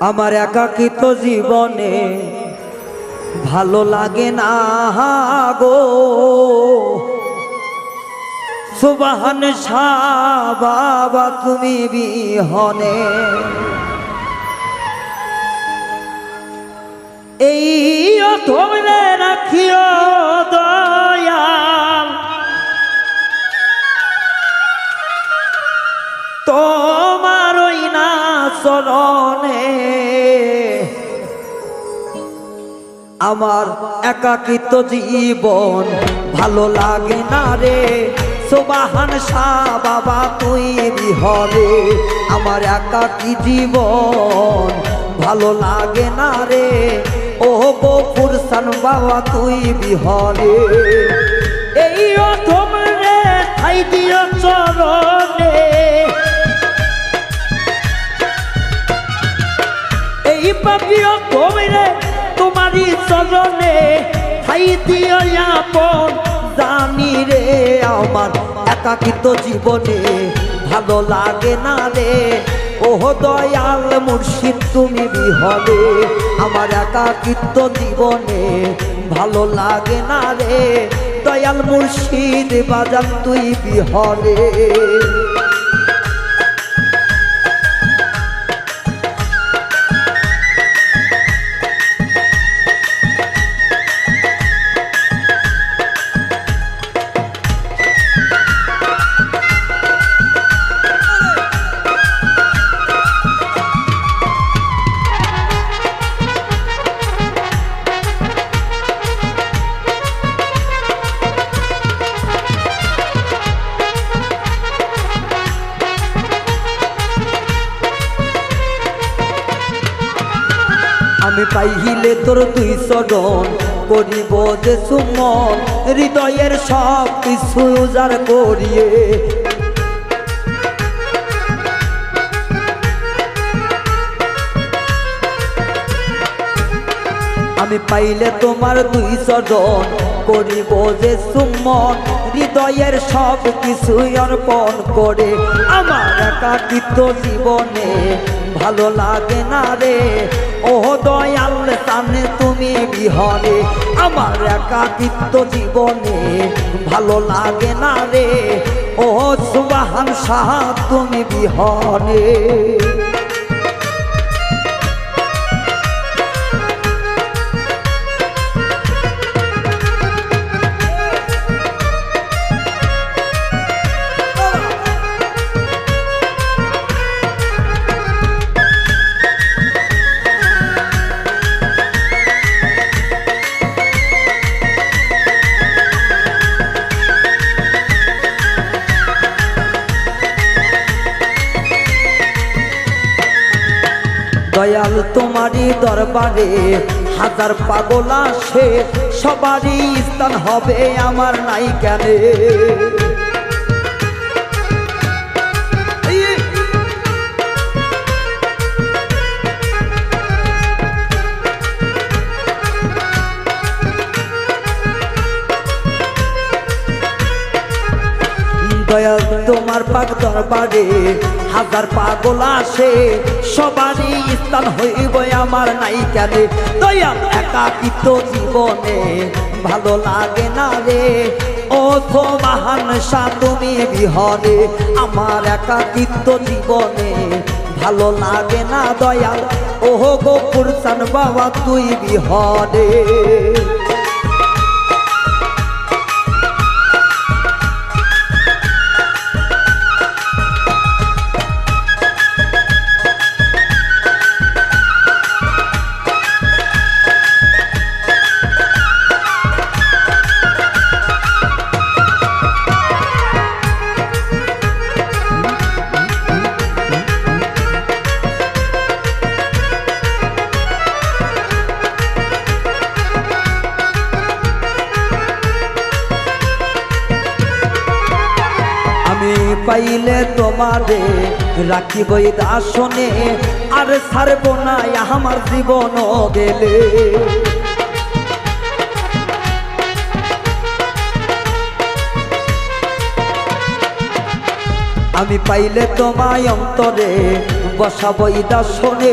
আমার একাকিত জীবনে ভালো লাগে না গো। সুবাহান শাহ বাবা তুমি বিহনে। এই ধরে রাখিও আমার একাকিত জীবন ভালো লাগে না রে। সোবাহান শাহ বাবা, তুই বিহরে। আমার একাকি জীবন ভালো লাগে না রে। ও গো ফুরসান বাবা, তুই বিহরে। এই অথম রে, ঠাই দিও চরণে। এই পাপিও কবিরে তোমারই চরণে ঠাই দিও জানি রে আমার একাকিত জীবনে ভালো লাগে না রে। ওহ, দয়াল মুর্শিদ, তুমি বিহলে আমার একাকিত্ব জীবনে ভালো লাগে না রে। দয়াল মুর্শিদ, বাজান তুই বিহলে। আমি পাইহিলে তোর দুই সরণ করিব যে সুমন, হৃদয়ের সব কিছু উজার করিয়ে। আমি পাইলে তোমার দুই চরণ করিব যে সুমন হৃদয়ের সব কিছু অর্পণ করে। আমার একাকিত্ব জীবনে ভালো লাগে না রে। ও দয়াল, সামনে তুমি বিহরে। আমার একাকিত্ব জীবনে ভালো লাগে না রে। ও সুবাহান সাহা তুমি বিহরে দয়াল তোমারই দরবারে হাজার পাগল আসে সবারই স্থান হবে আমার নাই কেনে দয়াল তোমার পাক দরবারে হাজার পাগল আসে, সবারই স্থান হইব আমার নাই কেন দয়াল একাকিত জীবনে ভালো লাগে না রে। ও তো বাহান সা তুমি বিহরে আমার একাকিত্ব জীবনে ভালো লাগে না দয়াল ওহ গোপুর সান বাবা, তুই বিহরে। পাইলে তোমারে রাখিব আসনে আর ছাড়ব না আমার জীবন গেলে। আমি পাইলে তোমায় অন্তরে বসাবো শোনে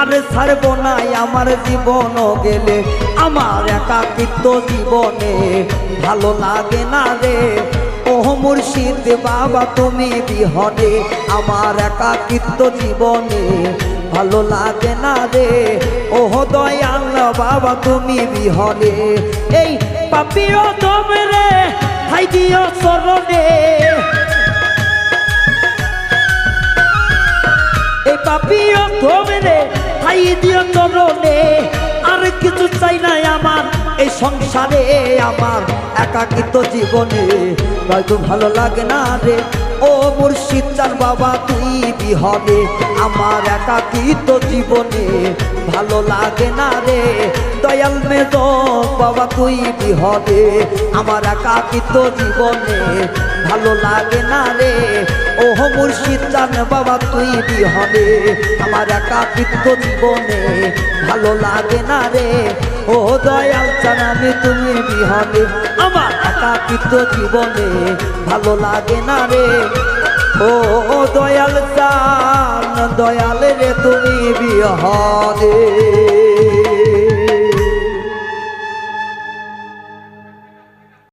আরে ছাড়ব নাই আমার জীবন গেলে। আমার একাকিত্ব জীবনে ভালো লাগে না রে মুর্শিদ বাবা, তুমি বিহনে আমার একাকিত্ব জীবনে। ভালো লাগে না রে ও দয়াল বাবা, তুমি বিহনে। এই পাপিও তুমি রে হাই দিও চরণে। এই পাপিও তুমি রে হাই দিও চরণে। আর কিছু চাই না আমার, এই সংসারে আমার। একাকিত জীবনে? হয়তো ভালো লাগে না রে? ও মুর্শিদ চান বাবা তুই বিহনে আমার একাকিত জীবনে? ভালো লাগে না রে? দয়াল মেদ বাবা তুই বিহনে আমার একাকিত জীবনে? ভালো লাগে না রে? ও মুর্শিদ চান বাবা তুই বিহনে আমার একাকিত্ব জীবনে? ভালো লাগে না রে? ও দয়াল চান আমি তুমি বিহনে আমার একাকিত্ব জীবনে ভালো লাগে না রে। ও দয়াল চান, দয়াল রে, তুমি বিহনে